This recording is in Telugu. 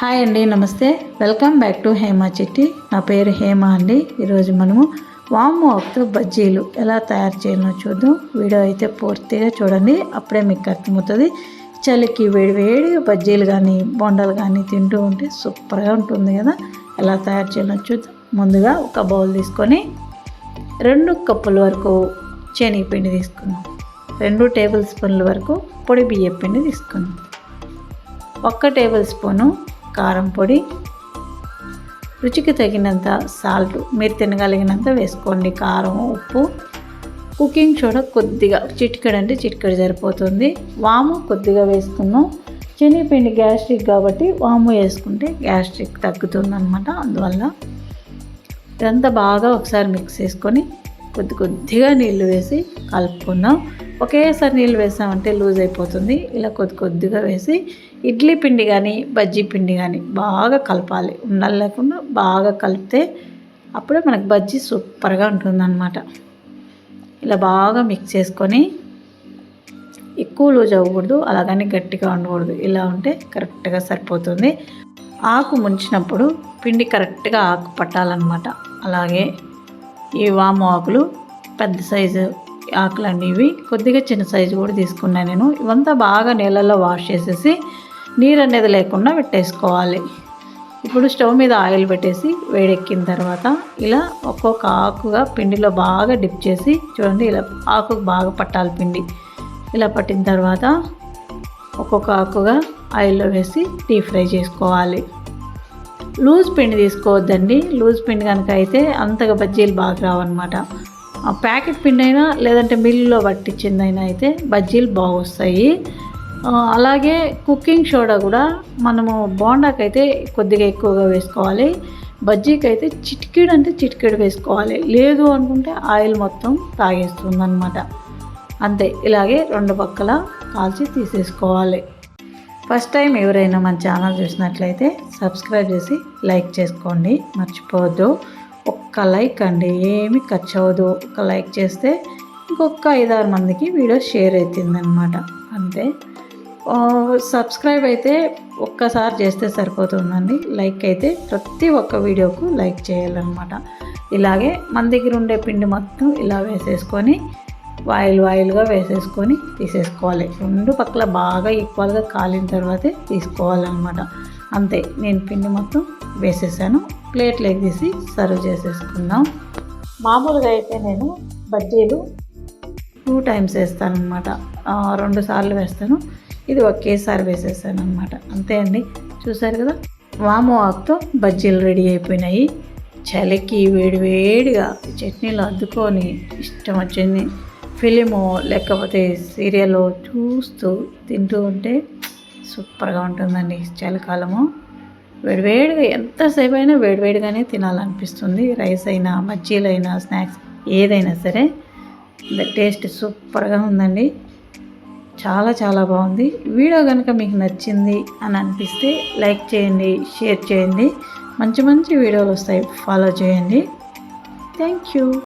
హాయ్ అండి నమస్తే. Welcome back to Hema Chetti. నా పేరు హేమ అండి. ఈరోజు మనము వాము ఆకుతో బజ్జీలు ఎలా తయారు చేయాలో చూద్దాం. వీడియో అయితే పూర్తిగా చూడండి. అప్పుడే మీకు అర్థమవుతుంది. చలికి వేడి వేడి బజ్జీలు కానీ బొండలు కానీ తింటూ ఉంటే సూపర్గా ఉంటుంది కదా. ఎలా తయారు చేయాలో చూద్దాం. ముందుగా ఒక బౌల్ తీసుకొని రెండు కప్పుల వరకు శనగపిండి తీసుకున్నాం రెండు టేబుల్ స్పూన్ల వరకు పొడి బియ్య పిండి తీసుకున్నాం ఒక్క టేబుల్ స్పూను కారం పొడి రుచికి తగినంత సాల్ట్ మీరు తినగలిగినంత వేసుకోండి. కారం ఉప్పు కుకింగ్ సోడా కొద్దిగా చిటికెడు అంటే చిటికెడు సరిపోతుంది. వాము కొద్దిగా వేసుకున్నాం. శనగపిండి గ్యాస్ట్రిక్ కాబట్టి వాము వేసుకుంటే గ్యాస్ట్రిక్ తగ్గుతుంది అనమాట అందువల్ల ఇదంతా బాగా ఒకసారి మిక్స్ చేసుకొని కొద్ది కొద్దిగా నీళ్ళు వేసి కలుపుకుందాం ఒకేసారి నీళ్ళు వేసామంటే లూజ్ అయిపోతుంది. ఇలా కొద్ది కొద్దిగా వేసి ఇడ్లీ పిండి కానీ బజ్జీ పిండి కానీ బాగా కలపాలి. ఉండాలి లేకుండా బాగా కలిపితే అప్పుడే మనకు బజ్జీ సూపర్గా ఉంటుందన్నమాట. ఇలా బాగా మిక్స్ చేసుకొని ఎక్కువ లూజ్ అవ్వకూడదు అలాగని గట్టిగా ఉండకూడదు. ఇలా ఉంటే కరెక్ట్గా సరిపోతుంది. ఆకు ముంచినప్పుడు పిండి కరెక్ట్గా ఆకు పట్టాలన్నమాట. అలాగే ఈ వాము ఆకులు పెద్ద సైజు ఆకులు అనేవి కొద్దిగా చిన్న సైజు కూడా తీసుకున్నాను నేను. ఇవంతా బాగా నీళ్ళల్లో వాష్ చేసేసి నీరు అనేది లేకుండా పెట్టేసుకోవాలి. ఇప్పుడు స్టవ్ మీద ఆయిల్ పెట్టేసి వేడెక్కిన తర్వాత ఇలా ఒక్కొక్క ఆకుగా పిండిలో బాగా డిప్ చేసి చూడండి ఇలా ఆకుకు బాగా పట్టాలి పిండి. ఇలా పట్టిన తర్వాత ఒక్కొక్క ఆకుగా ఆయిల్లో వేసి డీప్ ఫ్రై చేసుకోవాలి. లూజ్ పిండి తీసుకోవద్దండి. లూజ్ పిండి కనుక అయితే అంతగా బజ్జీలు బాగా రావన్నమాట. ప్యాకెట్ పిండి అయినా లేదంటే మిల్లులో పట్టించిందైనా అయితే బజ్జీలు బాగా వస్తాయి అలాగే కుకింగ్ సోడా కూడా మనము బోండాకైతే కొద్దిగా ఎక్కువగా వేసుకోవాలి. బజ్జీకి అయితే చిటికెడు అంటే చిటికెడు వేసుకోవాలి. లేదు అనుకుంటే ఆయిల్ మొత్తం తాగేస్తుందన్నమాట. అంతే ఇలాగే రెండు పక్కల కాల్చి తీసేసుకోవాలి. ఫస్ట్ టైం ఎవరైనా మన ఛానల్ చూసినట్లయితే సబ్స్క్రైబ్ చేసి లైక్ చేసుకోండి. మర్చిపోవద్దు. ఒక్క లైక్ అండి. ఏమి ఖర్చు అవ్వదు. ఒక లైక్ చేస్తే ఇంకొక ఐదారు మందికి వీడియో షేర్ అవుతుందన్నమాట అంతే. సబ్స్క్రైబ్ అయితే ఒక్కసారి చేస్తే సరిపోతుందండి. లైక్ అయితే ప్రతి ఒక్క వీడియోకు లైక్ చేయాలన్నమాట. ఇలాగే మన దగ్గర ఉండే పిండి మొత్తం ఇలా వేసేసుకొని వాయిల్ వాయిల్గా వేసేసుకొని తీసేసుకోవాలి. రెండు పక్కల బాగా ఈక్వల్గా కాలిన తర్వాతే తీసుకోవాలన్నమాట. అంతే నేను పిండి మొత్తం వేసేసాను. ప్లేట్లోకి తీసి సర్వ్ చేసేసుకుందాం. మామూలుగా అయితే నేను బజ్జీలు టూ టైమ్స్ వేస్తాను అనమాట రెండు సార్లు వేస్తాను. ఇది ఒకేసారి వేసేసాను అనమాట అంతే అండి. చూసారు కదా? వాము ఆకుతో బజ్జీలు రెడీ అయిపోయినాయి. చలికి వేడి వేడిగా చట్నీలు అద్దుకొని ఇష్టం వచ్చింది. ఫిలిము లేకపోతే సీరియల్ చూస్తూ తింటూ ఉంటే సూపర్గా ఉంటుందండి చలికాలము వేడివేడిగా ఎంతసేపు అయినా వేడివేడిగానే తినాలనిపిస్తుంది. రైస్ అయినా మజ్జీలైనా స్నాక్స్ ఏదైనా సరే. టేస్ట్ సూపర్గా ఉందండి. చాలా చాలా బాగుంది. వీడియో కనుక మీకు నచ్చింది అని అనిపిస్తే లైక్ చేయండి షేర్ చేయండి. మంచి మంచి వీడియోలు వస్తాయి. ఫాలో చేయండి. Thank you.